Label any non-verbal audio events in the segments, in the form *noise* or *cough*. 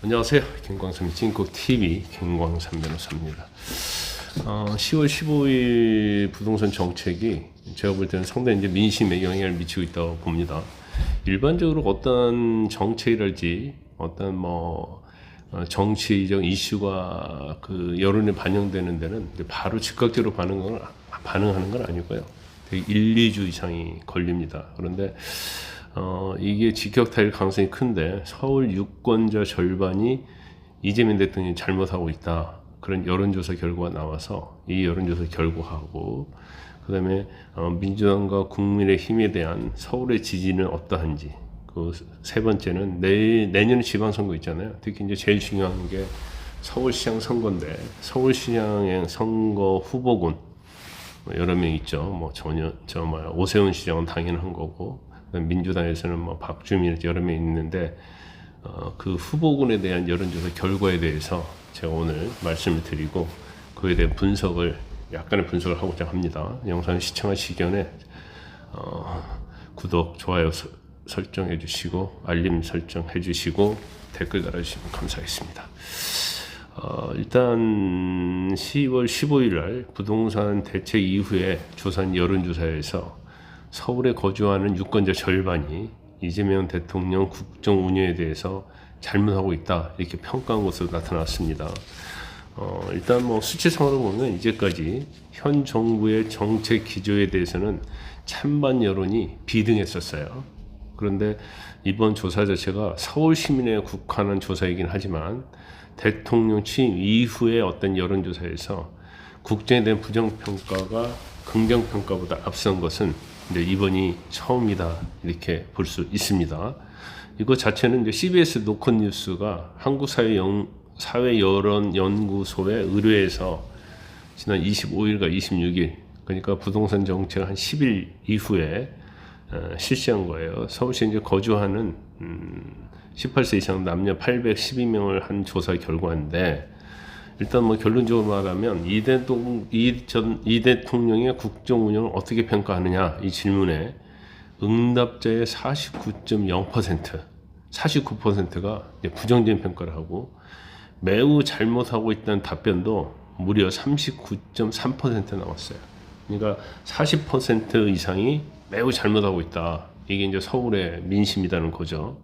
안녕하세요. 김광삼의 진국 TV 김광삼 변호사입니다. 어, 10월 15일 부동산 정책이 제가 볼 때는 상당히 이제 민심에 영향을 미치고 있다고 봅니다. 일반적으로 어떤 정책이랄지 어떤 뭐 어, 정치적 이슈가 그 여론에 반영되는 데는 바로 즉각적으로 반응은 반응하는 건 아니고요. 되게 1, 2주 이상이 걸립니다. 그런데 어, 이게 직격타일 가능성이 큰데 서울 유권자 절반이 이재명 대통령이 잘못하고 있다. 그런 여론조사 결과가 나와서 이 여론조사 결과하고 그다음에 어, 민주당과 국민의힘에 대한 서울의 지지는 어떠한지 그 세 번째는 내, 내년 지방선거 있잖아요. 특히 이제 제일 중요한 게 서울시장 선거인데 서울시장의 선거 후보군 뭐 여러 명 있죠. 뭐 전혀 저 뭐야 오세훈 시장은 당연한 거고 민주당에서는 뭐 박주민 여러 명 있는데 어, 그 후보군에 대한 여론조사 결과에 대해서 제가 오늘 말씀을 드리고 그에 대한 분석을 약간의 분석을 하고자 합니다. 영상 시청하시기 전에 어, 구독, 좋아요 서- 설정해 주시고 알림 설정해 주시고 댓글 달아주시면 감사하겠습니다. 어, 일단 10월 15일 날 부동산 대책 이후에 조사한 여론조사에서 서울에 거주하는 유권자 절반이 이재명 대통령 국정 운영에 대해서 잘못하고 있다 이렇게 평가한 것으로 나타났습니다. 어, 일단 뭐 수치상으로 보면 이제까지 현 정부의 정책 기조에 대해서는 찬반 여론이 비등했었어요. 그런데 이번 조사 자체가 서울 시민에 국한한 조사이긴 하지만 대통령 취임 이후의 어떤 여론조사에서 국정에 대한 부정평가가 긍정평가보다 앞선 것은 이제 이번이 처음이다 이렇게 볼 수 있습니다. 이거 자체는 이제 CBS 노컷 뉴스가 한국 사회 영, 사회 여론 연구소의 의뢰에서 지난 25일과 26일 그러니까 부동산 정책 한 10일 이후에 어, 실시한 거예요. 서울시에 이제 거주하는 음, 18세 이상 남녀 812명을 한 조사 결과인데 일단 뭐 결론적으로 말하면 이 대통 이전 이 대통령의 국정 운영을 어떻게 평가하느냐 이 질문에 응답자의 49.0% 49%가 부정적인 평가를 하고 매우 잘못하고 있다는 답변도 무려 39.3% 나왔어요. 그러니까 40% 이상이 매우 잘못하고 있다. 이게 이제 서울의 민심이라는 거죠.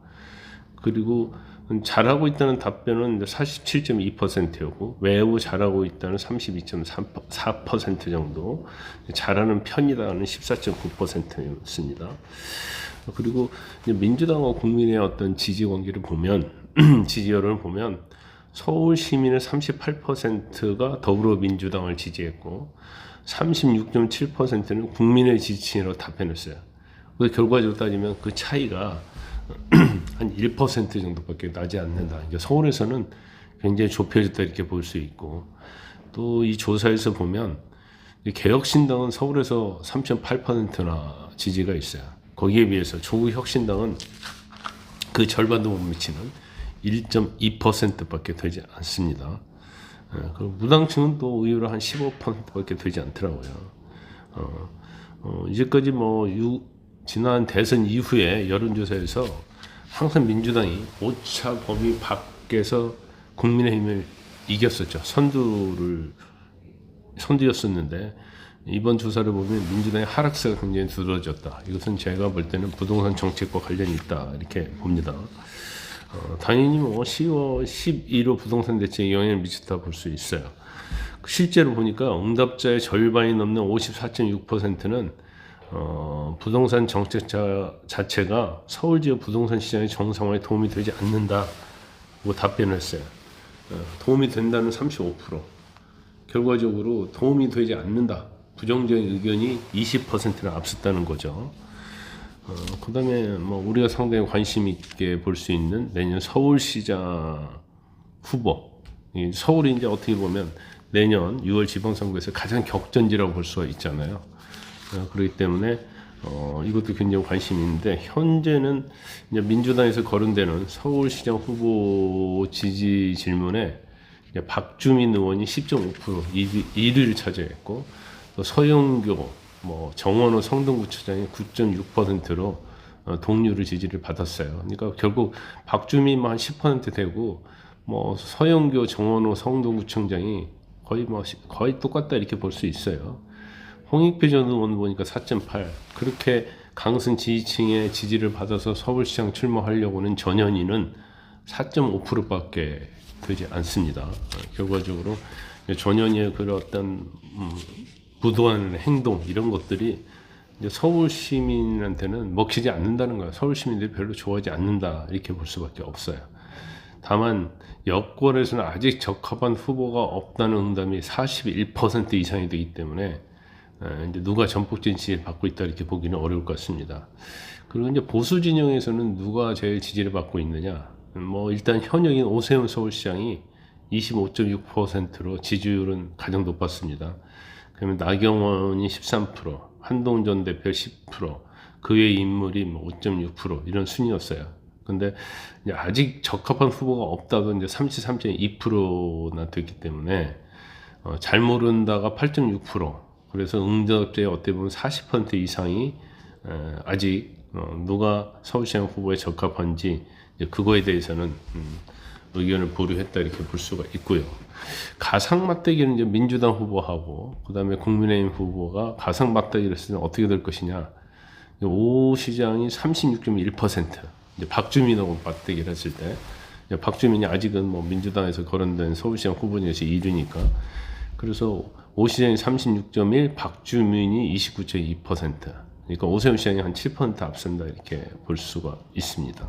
그리고 잘하고 있다는 답변은 47.2%였고 매우 잘하고 있다는 32.4% 정도 잘하는 편이다는 14.9%였습니다. 그리고 민주당과 국민의 어떤 지지 관계를 보면 *clears throat* 지지율을 보면 서울 시민의 38%가 더불어민주당을 지지했고 36.7%는 국민의 지지층이라고 답변했어요. 그래서 결과적으로 따지면 그 차이가 *clears throat* 한 1% 정도밖에 나지 않는다. 그러니까 서울에서는 굉장히 좁혀졌다 이렇게 볼 수 있고 또 이 조사에서 보면 이 개혁신당은 서울에서 3.8%나 지지가 있어요. 거기에 비해서 조국 혁신당은 그 절반도 못 미치는 1.2%밖에 되지 않습니다. 예, 그리고 무당층은 또 의외로 한 15%밖에 되지 않더라고요. 어, 어, 이제까지 뭐 유, 지난 대선 이후에 여론조사에서 항상 민주당이 오차 범위 밖에서 국민의힘을 이겼었죠. 선두를 선두였었는데 이번 조사를 보면 민주당의 하락세가 굉장히 두드러졌다. 이것은 제가 볼 때는 부동산 정책과 관련이 있다 이렇게 봅니다. 어, 당연히 뭐 10월 11호 부동산 대책에 영향을 미쳤다 볼 수 있어요. 실제로 보니까 응답자의 절반이 넘는 54.6%는 어, 부동산 정책 자, 자체가 서울 지역 부동산 시장의 정상화에 도움이 되지 않는다고 답변을 했어요. 어, 도움이 된다는 35%. 결과적으로 도움이 되지 않는다. 부정적인 의견이 20%나 앞섰다는 거죠. 어, 그 다음에 뭐 우리가 상당히 관심 있게 볼 수 있는 내년 서울시장 후보. 이 서울이 이제 어떻게 보면 내년 6월 지방선거에서 가장 격전지라고 볼 수가 있잖아요. 어, 그렇기 때문에 어, 이것도 굉장히 관심이 있는데 현재는 이제 민주당에서 거론되는 서울시장 후보 지지 질문에 이제 박주민 의원이 10.5% 1위, 1위를 차지했고 또 서영교 뭐 정원호 성동구청장이 9.6%로 어, 동료를 지지를 받았어요. 그러니까 결국 박주민만 한10% 되고 뭐 서영교, 정원호, 성동구청장이 거의 뭐 시- 거의 똑같다 이렇게 볼 수 있어요. 홍익표 전 의원 보니까 4.8 그렇게 강성 지지층의 지지를 받아서 서울시장 출마하려고는 전현희는 4.5%밖에 되지 않습니다. 어, 결과적으로 전현희의 그런 어떤 음, 부도한 행동 이런 것들이 서울 시민한테는 먹히지 않는다는 거예요. 서울 시민들이 별로 좋아하지 않는다 이렇게 볼 수밖에 없어요. 다만 여권에서는 아직 적합한 후보가 없다는 응답이 41% 이상이 되기 때문에 에, 이제 누가 전폭적인 지지를 받고 있다 이렇게 보기는 어려울 것 같습니다. 그리고 이제 보수 진영에서는 누가 제일 지지를 받고 있느냐? 음, 뭐 일단 현역인 오세훈 서울시장이 25.6%로 지지율은 가장 높았습니다. 그러면 나경원이 13%, 한동전 대표 10%, 그 외 인물이 뭐 5.6% 이런 순이었어요. 근데 아직 적합한 후보가 없다도 이제 33.2%나 됐기 때문에 어, 잘 모른다가 8.6% 그래서 응답자의 어떻게 보면 40% 이상이 에, 아직 어, 누가 서울시장 후보에 적합한지 그거에 대해서는 음, 의견을 보류했다 이렇게 볼 수가 있고요. 가상 맞대기는 이제 민주당 후보하고 그다음에 국민의힘 후보가 가상 맞대기를 쓰면 어떻게 될 것이냐. 오 시장이 36.1% 이제 박주민하고 맞대기를 했을 때 박주민이 아직은 뭐 민주당에서 거론된 서울시장 후보님에서 1위니까 그래서 오 시장이 36.1, 박주민이 29.2%. 그러니까 오세훈 시장이 한 7% 앞선다 이렇게 볼 수가 있습니다.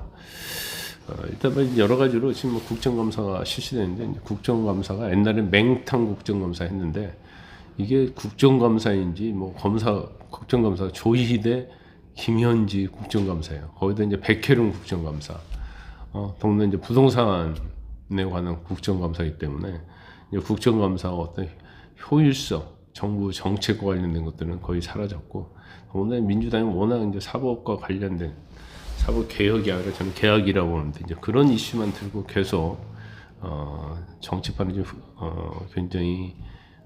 어, 일단 뭐 여러 가지로 지금 뭐 국정감사가 실시되는데 국정감사가 옛날엔 맹탕 국정감사 했는데 이게 국정감사인지 뭐 검사 국정감사 조희대 김현지 국정감사예요. 거기다 이제 백혜룡 국정감사. 어, 동네 이제 부동산에 관한 국정감사이기 때문에 국정감사가 어떤 효율성, 정부 정책과 관련된 것들은 거의 사라졌고 오늘 민주당이 워낙 이제 사법과 관련된 사법 개혁이 아니라 저는 개혁이라고 보는데 이제 그런 이슈만 들고 계속 어, 정치판이 좀 흑- 어, 굉장히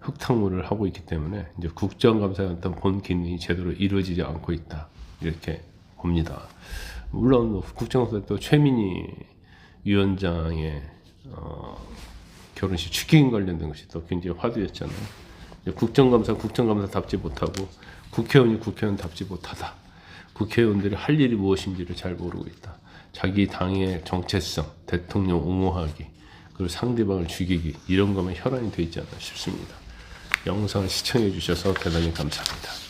흙탕물을 하고 있기 때문에 이제 국정감사의 어떤 본 기능이 제대로 이루어지지 않고 있다 이렇게 봅니다. 물론 뭐 국정감사 또 최민희 위원장의 어, 결혼식 추기금 관련된 것이 또 굉장히 화두였잖아요. 이제 국정감사 국정감사 답지 못하고 국회의원이 국회의원 답지 못하다. 국회의원들이 할 일이 무엇인지를 잘 모르고 있다. 자기 당의 정체성, 대통령 옹호하기, 그리고 상대방을 죽이기 이런 것만 혈안이 되어 있지 않나 싶습니다. 영상을 시청해 주셔서 대단히 감사합니다.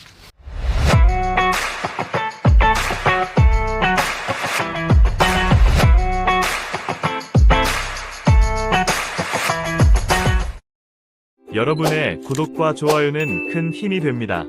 여러분의 구독과 좋아요는 큰 힘이 됩니다.